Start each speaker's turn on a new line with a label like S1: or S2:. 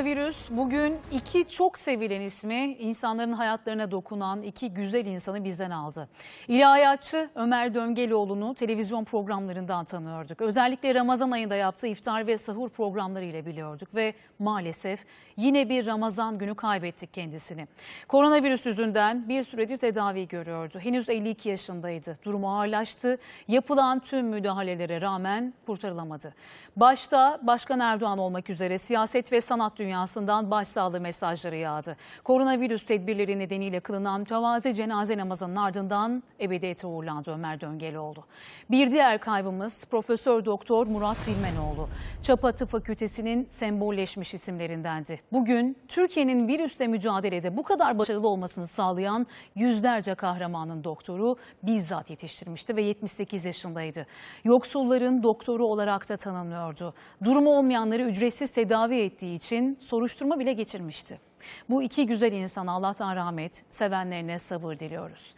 S1: Koronavirüs bugün iki çok sevilen ismi insanların hayatlarına dokunan iki güzel insanı bizden aldı. İlahiyatçı Ömer Döngeloğlu'nu televizyon programlarından tanıyorduk. Özellikle Ramazan ayında yaptığı iftar ve sahur programları ile biliyorduk ve maalesef yine bir Ramazan günü kaybettik kendisini. Koronavirüs yüzünden bir süredir tedavi görüyordu. Henüz 52 yaşındaydı. Durumu ağırlaştı. Yapılan tüm müdahalelere rağmen kurtarılamadı. Başta Başkan Erdoğan olmak üzere siyaset ve sanat dünyasından başsağlığı mesajları yağdı. Koronavirüs tedbirleri nedeniyle kılınan mütevazi cenaze namazının ardından ebediyete uğurlandı Ömer Döngeloğlu. Bir diğer kaybımız Profesör Doktor Murat Dilmenoğlu. Çapa Tıp Fakültesi'nin sembolleşmiş isimlerindendi. Bugün Türkiye'nin virüsle mücadelede bu kadar başarılı olmasını sağlayan yüzlerce kahramanın doktoru bizzat yetiştirmişti ve 78 yaşındaydı. Yoksulların doktoru olarak da tanınıyordu. Durumu olmayanları ücretsiz tedavi ettiği için soruşturma bile geçirmişti. Bu iki güzel insana Allah'tan rahmet, sevenlerine sabır diliyoruz.